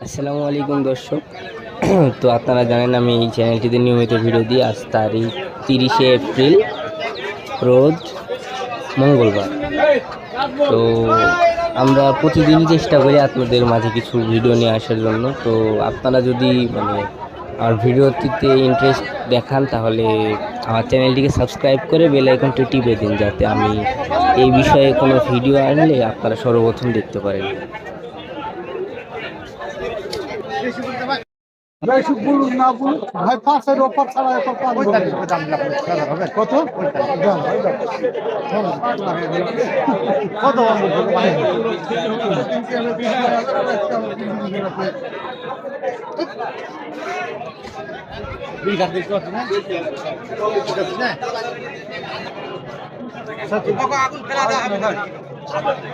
আসসালামু আলাইকুম দর্শক। তো আপনারা জানেন আমি এই চ্যানেলটিতে নিয়মিত ভিডিও দিই। আজ তারিখ তিরিশে এপ্রিল, রোজ মঙ্গলবার। তো আমরা প্রতিদিনই চেষ্টা করি আপনাদের মাঝে কিছু ভিডিও নিয়ে আসার জন্য। তো আপনারা যদি মানে আমার ভিডিওটিতে ইন্টারেস্ট দেখান, তাহলে আমার চ্যানেলটিকে সাবস্ক্রাইব করে বেল আইকনটি টিপে দিন, যাতে আমি এই বিষয়ে কোনো ভিডিও আনলে আপনারা সর্বপ্রথম দেখতে পারেন। ভাই শুধু বলুন না বলুন ভাই পাঁচের ওপর ছাড়া এরপর পাঁচ কত? কত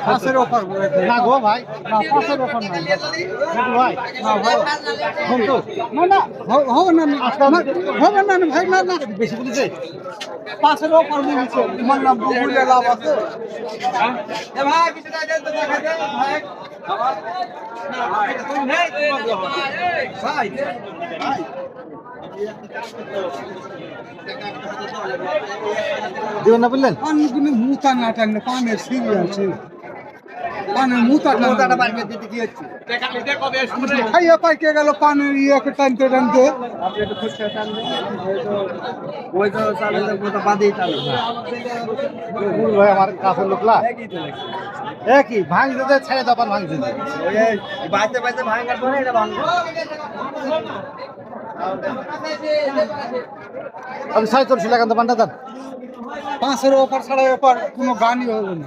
পাঁচের ওপর না গো ভাই না পাঁচের ওপর না ভাই না ভাই কিন্তু না না হবে না না, হবে না ভাই না না। বেশি বলেছে পাঁচের ওপর বলেছে তোমার নাম বুবুলে লাভ আছে? দেবেন না বললেন? পানি কিন্তু মুতা না টানলে পানের সিঁড়ি আছে। পানের মুতাটা দিতে কি হচ্ছে খাইয়া পাইকে গেল পানের ইয়ে টানতে টানতে। ভাই আমার কাছের লোকলা একই ভাঙ দিতে ছেড়ে দাও ভাঙ দিতে আমি সাই চলছি লাগান তো পান্ডা দান। পাঁচের ওপর ছাড়া ওপর কোনো গানই হবে না।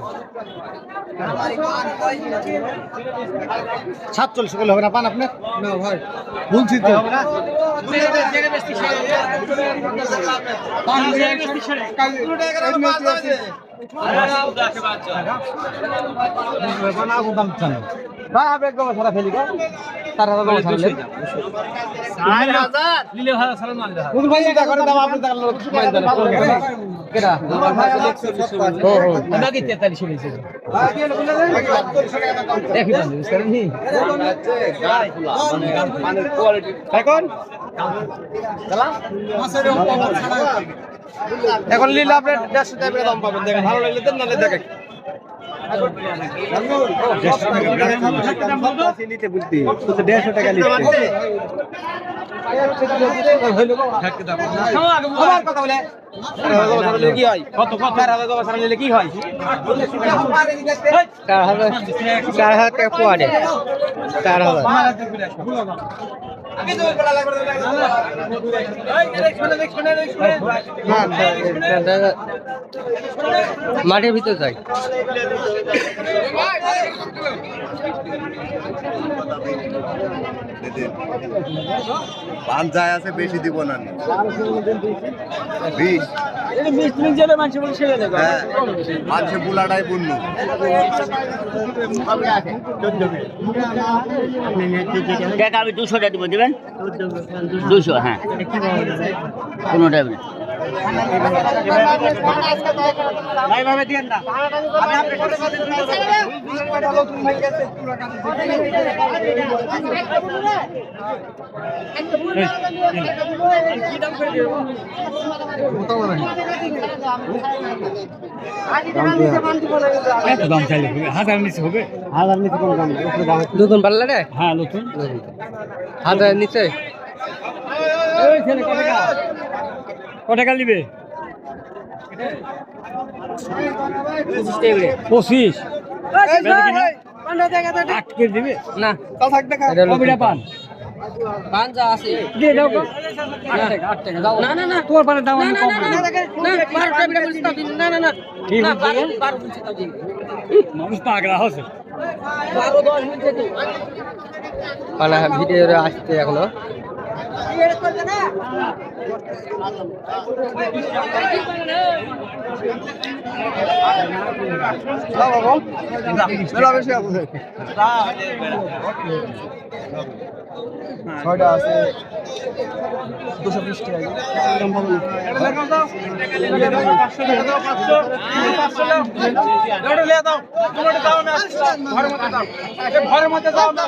সাত চল্লিশ বলে হবে না পান আপনার না ভাই বলছি তো। এমনি আছে। ভাই আপনি একদম সারা ফেলি গো তার হাজার? টাকা ছাড়লে কোন ভাই এটা করে দাও আপনি টাকা লোক মাইন দেন কেডা? ও ও আমাকে তেতাল্লিশ হয়েছে এখন? এখন লিলে আপনি দেড়শো টাকা দাম পাবেন। দেখেন ভালো লাগলে দেন নাহলে দেখেন। দেড়শো টাকা কথা বলে কি হয় কত কত নিলে কি হয় চার হাজার চার হাজার টাকা পোয়ারে চার হাজার। মাঠের ভিতরে যাই। পান যায় আছে বেশি দিব না। বিশ। হ্যাঁ মানুষে বুলাটাই পূর্ণ টাকা আমি দুশোটা দিব দেবেন? দুশো হ্যাঁ। নেই উপরে দাম নতুন পাল্লা রে হ্যাঁ নতুন হাজার নিচে ক টাকা নিবে? পঁচিশ। আট দিবে? না। কবিটা পান। মানুষ পাগলা হচ্ছে। ভিডিও আসছে এখনও। ছয়টা ঘরের মধ্যে যাও না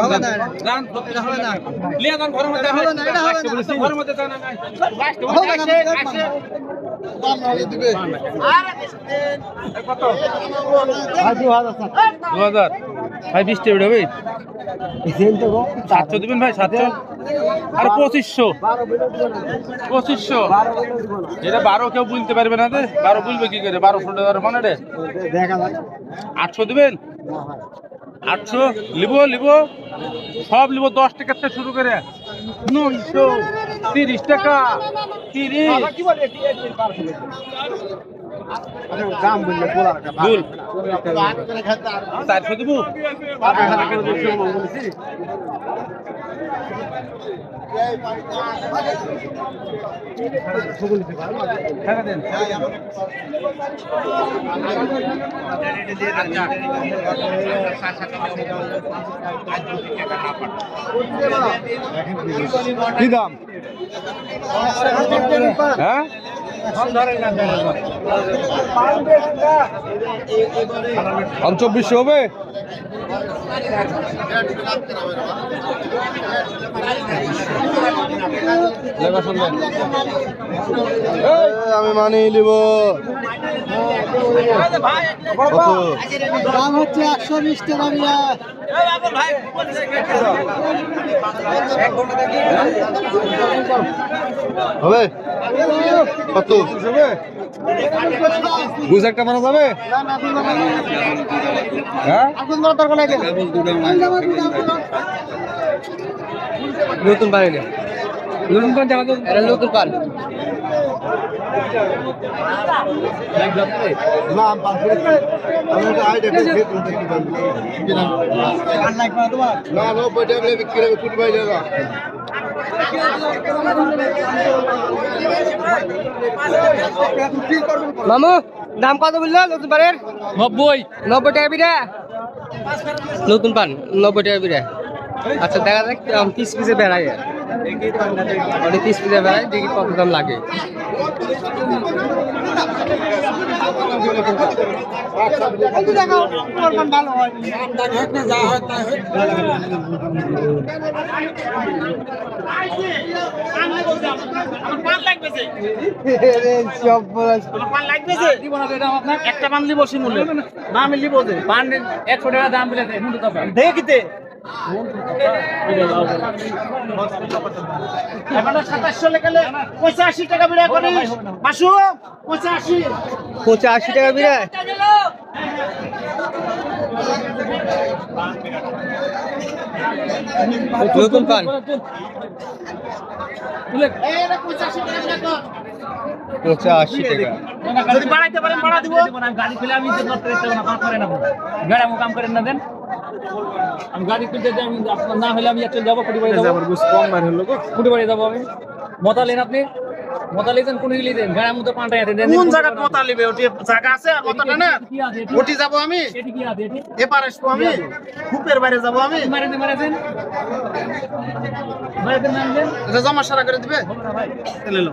হবে না এটা। হবে না। ঘরের মধ্যে যাও না হবে না। দাম নামিয়ে দিবে। দু হাজার। ভাই বিশ টেবিল হবে সাতশো দিবেন ভাই সাতশো। আর পঁচিশশো। পঁচিশশো। এটা বারো কেউ বুঝতে পারবে না বারো বুঝবে কি করে? বারোশো টাকার মানে রে। আটশো দিবেন? আটশো লিব লিব। সব লিব দশ টাকার থেকে শুরু করে নশো তিরিশ টাকা। তিরিশ। চারশো দিব। কি দাম? হ্যাঁ? চব্বিশশো হবে? আমি মানি নিব। দাম হচ্ছে একশো বিশ টাকা হবে কত হবে বুঝ একটা মানা যাবে? হ্যাঁ? নতুন পানি নতুন পান জামা এটা নতুন পান না মামু দাম কত বলল নতুন পানের নব্বই। নব্বই টাকা বিড়া? নতুন পান নব্বই টাকা বিড়া। আচ্ছা দেখা যাক তিরিশ পিসে বেড়ায়। অনেক তিরিশ পিসে বেড়ায় দেখি কত দাম লাগে। একটা পান লিব শিমুলে না আমি লিব যে পান একশো টাকা দাম বলে দেখিতে। পঁচাশি টাকা বিড়া করিস। বাসু পঁচাশি। পঁচাশি টাকা বিড়া নতুন পান। পঁচাশি টাকা যদি বাড়াইতে পারেন বাড়া দিব। গাড়ি খুলে আমি না করে কাম করেন না দেন। আমি গাড়ি খুলতে যাই আমি আপনার না হলে আমি চলে যাব কুটি বাড়ি যাব। যাব আমি। মতা লেন আপনি? মতা লেছেন কোন গিলি দেন? গাড়ি মতো পাল্টাই দেন কোন জায়গা মতা লিবে? ওটি জায়গা আছে আর না? ওটি যাব আমি। এটি কি আছে এটি? এপারে আসব আমি। খুপের বাইরে যাব আমি। মারে দেন মারে দেন মারে দেন মারে দেন এটা জমা সারা করে দিবে? ভাই। লো।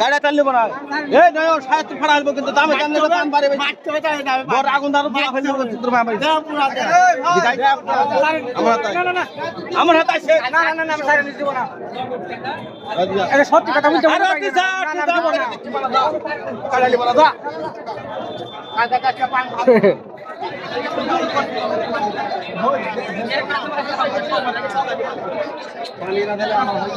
গাড়ি টানলে বনা এই নয় সাহেব ফাড়া হইব কিন্তু দামে টানলে তো দাম বাড়বে বড় আগুন দারু পুরা ফেলে দেব চিত্র আমার না না আমার হাতে আছে না না না আমি সাইরে নিতে বনা আরে সত্যি কথা বলতে আরে তুই যা তুই যা কাটালি বনা যা কাটা কাটা পান এই দাও বাহার দাও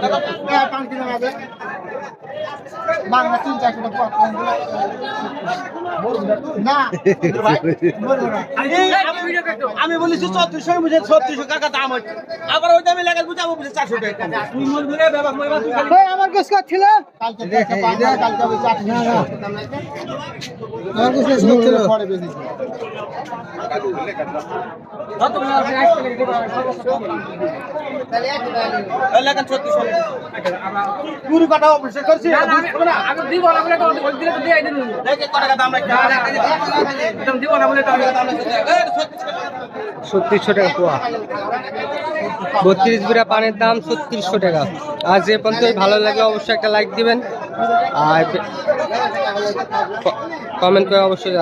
বাংলা তিন আমি বলেছি চৌত্রিশশো বুঝে ছত্রিশশো টাকা দাম হচ্ছে। আবার ওই দামে লাগাল বুঝাবো বুঝে চারশো টাকা আমার কাছে ছিল? কালকে কালকে আমি চারশো আমার কাছে ছিল। পরে বেশি পুরো কাটা অবশ্যই করছি। আমি দিব না বলে তো ওই দিলে তো দিয়ে দিন। দেখে কত টাকা দাম রাখছে একদম দিব না বলে তো ছত্রিশশো টাকা পোয়া। বত্রিশ বিঘা পানের দাম ছত্রিশশো টাকা। আর যে পর্যন্ত ভালো লাগে অবশ্যই একটা লাইক দিবেন। আর কমেন্ট করে অবশ্যই।